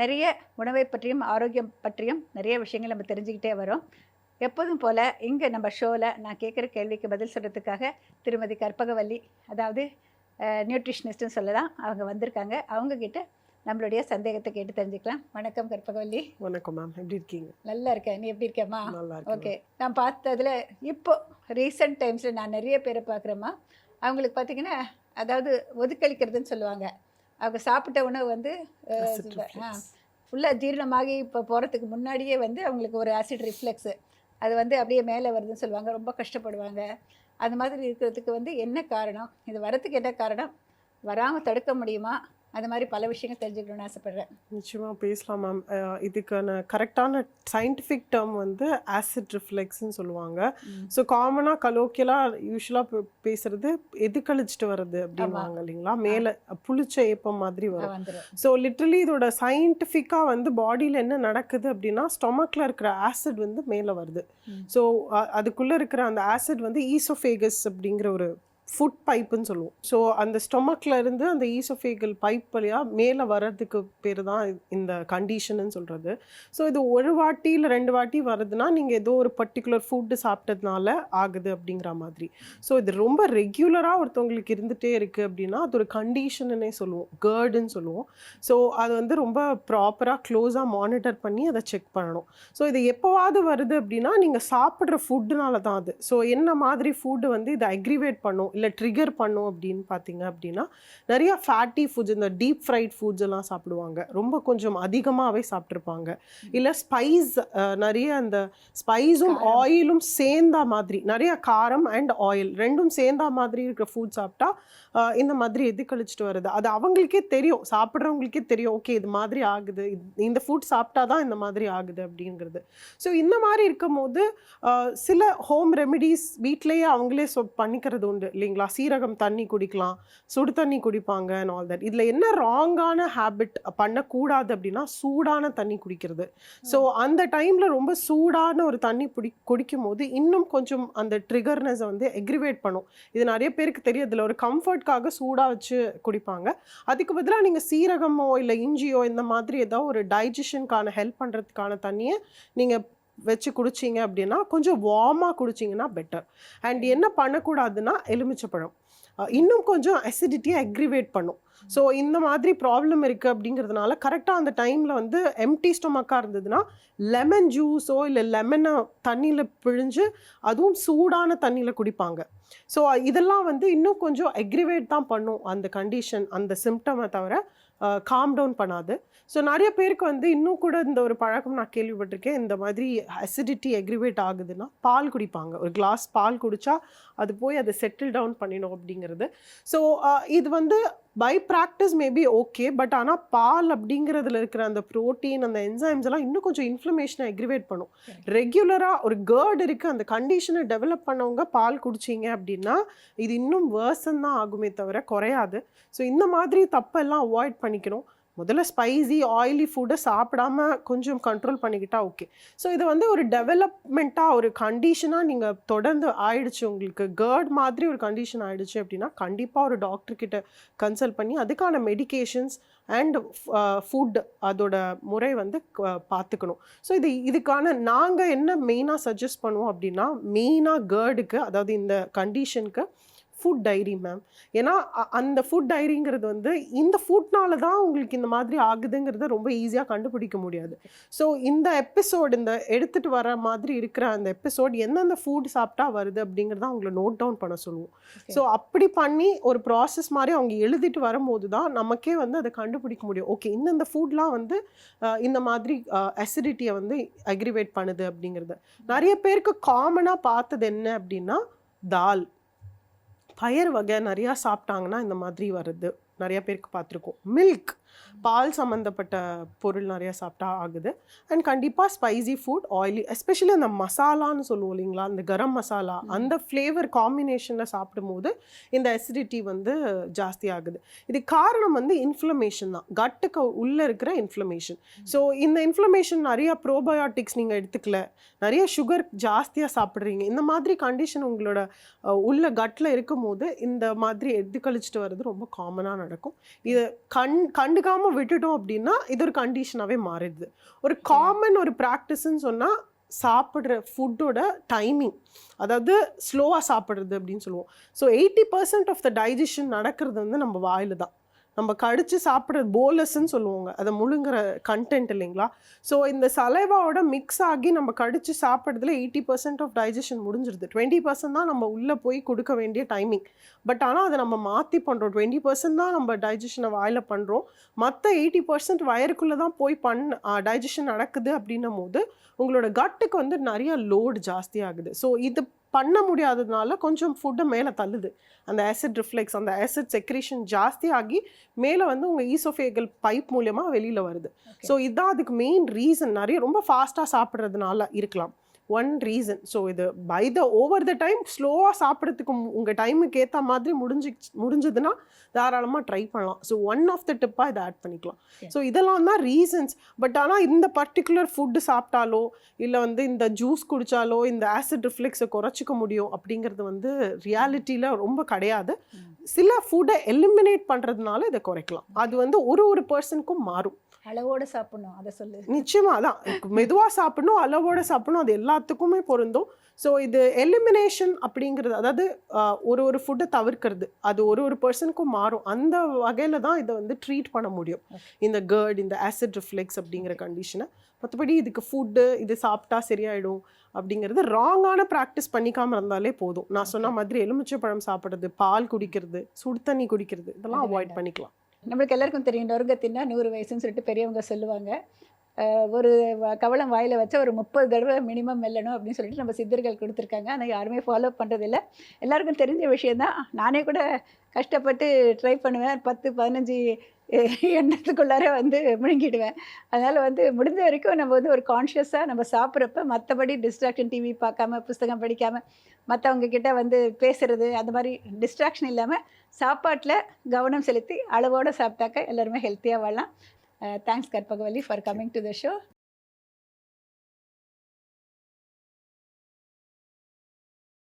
நிறைய உணவை பற்றியும் ஆரோக்கியம் பற்றியும் நிறைய விஷயங்கள் நம்ம தெரிஞ்சுக்கிட்டே வரோம். எப்போதும் போல் இங்கே நம்ம ஷோவில் நான் கேட்குற கேள்விக்கு பதில் சொல்கிறதுக்காக திருமதி கற்பகவல்லி அதாவது நியூட்ரிஷனிஸ்ட்னு சொல்லலாம் அவங்க வந்திருக்காங்க. அவங்கக்கிட்ட நம்மளுடைய சந்தேகத்தை கேட்டு தெரிஞ்சுக்கலாம். வணக்கம் கற்பகவல்லி. வணக்கம் மேம் எப்படி இருக்கீங்க? நல்லா இருக்கேன். நீ எப்படி இருக்கேம்மா நல்லா ஓகே நான் பார்த்ததுல இப்போ ரீசெண்ட் டைம்ஸில் நான் நிறைய பேரை பார்க்குறேம்மா அவங்களுக்கு பார்த்தீங்கன்னா அதாவது ஒதுக்களிக்கிறதுன்னு சொல்லுவாங்க. அவங்க சாப்பிட்ட உணவு வந்து. ஃபுல்லாக ஜீரணமாகி இப்போ போகிறதுக்கு முன்னாடியே வந்து அவங்களுக்கு ஒரு ஆசிட் ரிஃப்ளெக்ஸு அது வந்து அப்படியே மேலே வருதுன்னு சொல்லுவாங்க. ரொம்ப கஷ்டப்படுவாங்க. அந்த மாதிரி இருக்கிறதுக்கு வந்து என்ன காரணம்? இது வரத்துக்கு என்ன காரணம்? வராமல் தடுக்க முடியுமா? அந்த மாதிரி பல விஷயங்கள் தெரிஞ்சுக்கணும்னு ஆசைப்பட்றேன். நிச்சயமா பேசலாம் மேம் இதுக்கான கரெக்டான சயின்டிஃபிக் டேர்ம் வந்து ஆசிட் ரிஃப்ளெக்ஸ்னு சொல்லுவாங்க. ஸோ காமனாக கலோக்கியலாக யூஸ்வலாக பேசுறது எது கழிச்சிட்டு வருது அப்படின்வாங்க இல்லைங்களா? மேலே புளிச்ச ஏப்பம் மாதிரி வரும். ஸோ லிட்ரலி இதோட சயின்டிஃபிக்காக வந்து பாடியில் என்ன நடக்குது அப்படின்னா ஸ்டொமக்கில் இருக்கிற ஆசிட் வந்து மேலே வருது. ஸோ அதுக்குள்ளே இருக்கிற அந்த ஆசிட் வந்து ஈசோஃபேகஸ் அப்படிங்கிற ஒரு ஃபுட் பைப்புன்னு சொல்லுவோம். ஸோ அந்த ஸ்டொமக்கில் இருந்து அந்த ஈசோஃபேகல் பைப் வழியாக மேலே வர்றதுக்கு பேர் தான் இந்த கண்டிஷன்னு சொல்கிறது ஸோ இது ஒரு வாட்டி இல்லை ரெண்டு வாட்டி வருதுன்னா நீங்கள் ஏதோ ஒரு பர்டிகுலர் ஃபுட்டு சாப்பிட்டதுனால ஆகுது அப்படிங்கிற மாதிரி. ஸோ இது ரொம்ப ரெகுலராக ஒருத்தவங்களுக்கு இருந்துகிட்டே இருக்குது அப்படின்னா அது ஒரு கண்டிஷனுன்னே சொல்லுவோம். கேர்டுன்னு சொல்லுவோம். ஸோ அது வந்து ரொம்ப ப்ராப்பராக க்ளோஸாக மானிட்டர் பண்ணி அதை செக் பண்ணணும். ஸோ இது எப்போவாவது வருது அப்படின்னா நீங்கள் சாப்பிட்ற ஃபுட்டுனால தான் அது. ஸோ என்ன மாதிரி ஃபுட்டு வந்து இதை அக்ரிவேட் பண்ணும்? இல்லை ட்ரிகர் பண்ணும் அப்படின்னு பார்த்தீங்க அப்படின்னா நிறைய ஃபேட்டி ஃபுட்ஸ் இந்த டீப் ஃப்ரைட் ஃபுட்ஸ் எல்லாம் சாப்பிடுவாங்க. ரொம்ப கொஞ்சம் அதிகமாகவே சாப்பிட்ருப்பாங்க இல்லை ஸ்பைஸ் நிறைய அந்த ஸ்பைஸும். ஆயிலும் சேர்ந்தா மாதிரி நிறைய காரம் அண்ட் ஆயில் ரெண்டும் சேர்ந்தா மாதிரி இருக்கிற ஃபுட் சாப்பிட்டா இந்த மாதிரி எது கழிச்சிட்டு வருது அது அவங்களுக்கே தெரியும். சாப்பிட்றவங்களுக்கே தெரியும். ஓகே இது மாதிரி ஆகுது. இந்த ஃபுட் சாப்பிட்டா தான் இந்த மாதிரி ஆகுது அப்படிங்கிறது. ஸோ இந்த மாதிரி இருக்கும் போது சில ஹோம் ரெமிடிஸ் வீட்டிலேயே அவங்களே பண்ணிக்கிறது உண்டு இல்லைங்களா சீரகம் தண்ணி குடிக்கலாம் சுடு தண்ணி குடிப்பாங்க அண்ட் ஆல் தட் இதில் என்ன ராங்கான ஹேபிட் பண்ணக்கூடாது அப்படின்னா சூடான தண்ணி குடிக்கிறது. ஸோ அந்த டைமில் ரொம்ப சூடான ஒரு தண்ணி பிடி குடிக்கும் போது இன்னும் கொஞ்சம் அந்த ட்ரிகர்னஸை வந்து எக்ரிவேட் பண்ணும். இது நிறைய பேருக்கு தெரியும் இதில் ஒரு கம்ஃபர்ட்காக சூடாக வச்சு குடிப்பாங்க. அதுக்கு பதிலாக நீங்கள் சீரகமோ இல்லை இஞ்சியோ இந்த மாதிரி ஏதாவது ஒரு டைஜஷனுக்கான ஹெல்ப் பண்ணுறதுக்கான தண்ணியை நீங்கள் வச்சு குடிச்சிங்க அப்படின்னா கொஞ்சம் வார்மாக குடிச்சிங்கன்னா பெட்டர் அண்ட் என்ன பண்ணக்கூடாதுன்னா எலுமிச்சப்பழம் இன்னும் கொஞ்சம் அசிடிட்டியை அக்ரிவேட் பண்ணும். ஸோ இந்த மாதிரி ப்ராப்ளம் இருக்குது அப்படிங்கிறதுனால கரெக்டாக அந்த டைமில் வந்து எம்டி ஸ்டொமக்காக இருந்ததுன்னா லெமன் ஜூஸோ இல்லை லெமனை தண்ணியில் பிழிஞ்சு அதுவும் சூடான தண்ணியில் குடிப்பாங்க. ஸோ இதெல்லாம் வந்து இன்னும் கொஞ்சம் அக்ரிவேட் தான் பண்ணும் அந்த கண்டிஷன் அந்த சிம்டமை தவிர காம் டவுன் பண்ணாது. ஸோ நிறைய பேருக்கு வந்து இன்னும் கூட இந்த ஒரு பழக்கம் நான் கேள்விப்பட்டிருக்கேன். இந்த மாதிரி அசிடிட்டி எக்ரிவேட் ஆகுதுன்னா பால் குடிப்பாங்க. ஒரு கிளாஸ் பால் குடித்தா அது போய் அதை செட்டில் டவுன் பண்ணிடும் அப்படிங்கிறது. ஸோ இது வந்து by practice maybe okay but ஆனால் பால் அப்படிங்கிறதுல இருக்கிற அந்த ப்ரோட்டீன் அந்த என்சைம்ஸ் எல்லாம் இன்னும் கொஞ்சம் இன்ஃப்ளமேஷனை அக்ரிவேட் பண்ணும். ரெகுலராக ஒரு கேர்டு இருக்குது அந்த கண்டிஷனை டெவலப் பண்ணவங்க பால் குடிச்சிங்க அப்படின்னா இது இன்னும் வேர்சன் தான் ஆகுமே தவிர குறையாது. ஸோ இந்த மாதிரி தப்பெல்லாம் அவாய்ட் பண்ணிக்கணும். முதல்ல ஸ்பைசி ஆயிலி ஃபுட்டை சாப்பிடாம கொஞ்சம் கண்ட்ரோல் பண்ணிக்கிட்டா ஓகே ஸோ இது வந்து ஒரு டெவலப்மெண்ட்டாக ஒரு கண்டிஷனாக நீங்கள் தொடர்ந்து ஆயிடுச்சு உங்களுக்கு. கேர்ட் மாதிரி ஒரு கண்டிஷன் ஆயிடுச்சு அப்படின்னா கண்டிப்பாக ஒரு டாக்டர்கிட்ட கன்சல்ட் பண்ணி அதுக்கான மெடிகேஷன்ஸ் அண்ட் ஃபுட் அதோட முறை வந்து பார்த்துக்கணும். ஸோ இது இதுக்கான நாங்கள் என்ன மெயினாக சஜஸ்ட் பண்ணுவோம் அப்படின்னா மெயினாக கேர்டுக்கு அதாவது இந்த கண்டிஷனுக்கு ஃபுட் டைரி மேம் ஏன்னா அந்த ஃபுட் டைரிங்கிறது வந்து இந்த ஃபுட்னால தான் உங்களுக்கு இந்த மாதிரி ஆகுதுங்கிறத ரொம்ப ஈஸியாக கண்டுபிடிக்க முடியாது. ஸோ இந்த எபிசோட் இந்த எடுத்துகிட்டு வர மாதிரி இருக்கிற அந்த எபிசோட் எந்தெந்த ஃபுட் சாப்பிட்டா வருது அப்படிங்கிறத அவங்கள நோட் டவுன் பண்ண சொல்லுவோம். ஸோ அப்படி பண்ணி ஒரு ப்ராசஸ் மாதிரி அவங்க எழுதிட்டு வரும்போது தான் நமக்கே வந்து அதை கண்டுபிடிக்க முடியும். ஓகே இந்தந்த ஃபுட்லாம் வந்து இந்த மாதிரி அசிடிட்டியை வந்து அக்ரிவேட் பண்ணுது அப்படிங்கிறது. நிறைய பேருக்கு காமனாக பார்த்தது என்ன அப்படின்னா தால். பயறு வகை நிறையா சாப்பிட்டாங்கன்னா இந்த மாதிரி வருது நிறைய பேருக்கு பார்த்துருக்கோம். மில்க் பால் சம்மந்தப்பட்ட பொருள் நிறைய சாப்பிட்டா ஆகுது. அண்ட் கண்டிப்பாக ஸ்பைசி ஃபுட் ஆயிலி எஸ்பெஷலி அந்த மசாலான்னு சொல்லுவோம் இல்லைங்களா? அந்த கரம் மசாலா அந்த ஃப்ளேவர் காம்பினேஷனில் சாப்பிடும்போது இந்த அசிடிட்டி வந்து ஜாஸ்தி ஆகுது. இது காரணம் வந்து இன்ஃப்ளமேஷன் தான். கட்டுக்கு உள்ளே இருக்கிற இன்ஃப்ளமேஷன் ஸோ இந்த இன்ஃப்ளமேஷன் நிறைய ப்ரோபயோட்டிக்ஸ் நீங்கள் எடுத்துக்கல. நிறைய சுகர் ஜாஸ்தியாக சாப்பிட்றீங்க. இந்த மாதிரி கண்டிஷன் உங்களோட உள்ள கட்டில் இருக்கும்போது இந்த மாதிரி எது கழிச்சிட்டு வர்றது ரொம்ப காமனாக நடக்கும். இது கண் கண்டு கண்டுக்காமல் விட்டுட்டோம் அப்படின்னா இது ஒரு கண்டிஷனாகவே மாறிடுது. ஒரு காமன் ஒரு ப்ராக்டிஸ்ன்னு சொன்னால் சாப்பிட்ற ஃபுட்டோட டைமிங் அதாவது ஸ்லோவாக சாப்பிட்றது அப்படின்னு சொல்லுவோம். So eighty percent of the digestion நடக்கிறது வந்து நம்ம வாயில் தான். நம்ம கடிச்சு சாப்பிட்ற போலஸ்ன்னு சொல்லுவாங்க. அதை முழுங்குற கண்டென்ட் இல்லைங்களா? ஸோ இந்த சலைவாவோட மிக்ஸ் ஆகி நம்ம கடிச்சு சாப்பிட்றதுல எயிட்டி பர்சன்ட் ஆஃப் டைஜஷன் முடிஞ்சிருது. டுவெண்ட்டி பர்சன்ட் தான் நம்ம உள்ளே போய் கொடுக்க வேண்டிய டைமிங் பட் ஆனால் அதை நம்ம மாற்றி பண்ணுறோம் டுவெண்ட்டி பர்சன்ட் தான் நம்ம டைஜஷனை வாயில் பண்ணுறோம் மற்ற எயிட்டி பர்சன்ட் வயருக்குள்ளே தான் போய் பண்ண டைஜஷன் நடக்குது அப்படின்னும் போது உங்களோட கட்டுக்கு வந்து நிறைய லோடு ஜாஸ்தி ஆகுது. ஸோ இது பண்ண முடியாததுனால கொஞ்சம் ஃபுட்டை மேலே தள்ளுது. அந்த ஆசிட் ரிஃப்ளெக்ஸ் அந்த ஆசிட் செக்ரேஷன் ஜாஸ்தி ஆகி மேலே வந்து உங்கள் ஈசோஃபேகல் பைப் மூலியமாக வெளியில் வருது. ஸோ இதுதான் அதுக்கு மெயின் ரீசன் நிறைய ரொம்ப ஃபாஸ்ட்டாக சாப்பிட்றதுனால இருக்கலாம். ஒன் ரீசன் ஸோ இது by the over the time ஸ்லோவாக சாப்பிட்றதுக்கு உங்கள் டைமுக்கு ஏற்ற மாதிரி முடிஞ்சு முடிஞ்சதுன்னா தாராளமாக ட்ரை பண்ணலாம். ஸோ ஒன் ஆஃப் த டிப்பாக இதை ஆட் பண்ணிக்கலாம். ஸோ இதெல்லாம் தான் ரீசன்ஸ் பட் ஆனால் இந்த பர்டிகுலர் ஃபுட்டு சாப்பிட்டாலோ இல்லை வந்து இந்த ஜூஸ் குடித்தாலோ இந்த ஆசிட் ரிஃப்ளெக்ஸை குறைச்சிக்க முடியும் அப்படிங்கிறது வந்து ரியாலிட்டியில் ரொம்ப கிடையாது. சில ஃபுட்டை எலிமினேட் பண்ணுறதுனால இதை குறைக்கலாம். அது வந்து ஒரு ஒரு பர்சனுக்கும் மாறும். அளவோட சாப்பிடணும் அதை சொல்லு. நிச்சயமா அதான். மெதுவாக சாப்பிடணும் அளவோட சாப்பிடணும் அது எல்லாத்துக்குமே பொருந்தும். ஸோ இது எலிமினேஷன் அப்படிங்கிறது அதாவது ஒரு ஒரு ஃபுட்டை தவிர்க்கிறது. அது ஒரு ஒரு பர்சனுக்கும் மாறும். அந்த வகையில் தான் இதை வந்து ட்ரீட் பண்ண முடியும். இந்த கேர்ட் இந்த ஆசிட் ரிஃப்ளெக்ஸ் அப்படிங்கிற கண்டிஷனை மற்றபடி இதுக்கு ஃபுட்டு இது சாப்பிட்டா சரியாயிடும் அப்படிங்கிறது ராங்கான ப்ராக்டிஸ் பண்ணிக்காம இருந்தாலே போதும். நான் சொன்ன மாதிரி எலுமிச்சை பழம் சாப்பிட்றது பால் குடிக்கிறது சுடு தண்ணி குடிக்கிறது இதெல்லாம் அவாய்ட். பண்ணிக்கலாம். நம்மளுக்கு எல்லாருக்கும் தெரியும் நொறுங்க தின்னா நூறு வயசுன்னு சொல்லிட்டு பெரியவங்க சொல்லுவாங்க. ஒரு வ- கவளம் வாயில் வச்சா ஒரு முப்பது தடவை மினிமம் மெல்லணும் அப்படின்னு சொல்லிட்டு நம்ம சித்தர்கள் கொடுத்துருக்காங்க. ஆனால் யாருமே ஃபாலோ பண்ணுறதில்ல எல்லாருக்கும் தெரிஞ்ச விஷயந்தான் நானே கூட கஷ்டப்பட்டு ட்ரை பண்ணுவேன். பத்து பதினஞ்சு எண்ணத்துக்குள்ளார வந்து முழுங்கிடுவேன். அதனால் வந்து முடிஞ்ச வரைக்கும் நம்ம வந்து ஒரு கான்ஷியஸாக நம்ம சாப்பிட்றப்ப மற்றபடி டிஸ்ட்ராக்ஷன் டிவி பார்க்காம புஸ்தகம் படிக்காமல் மற்றவங்க கிட்ட வந்து பேசுகிறது அந்த மாதிரி டிஸ்ட்ராக்ஷன் இல்லாமல் சாப்பாட்டில் கவனம் செலுத்தி அளவோடு சாப்பிட்டாக்க எல்லாருமே ஹெல்த்தியாக வாழலாம். Thanks Karpagavalli for coming to the show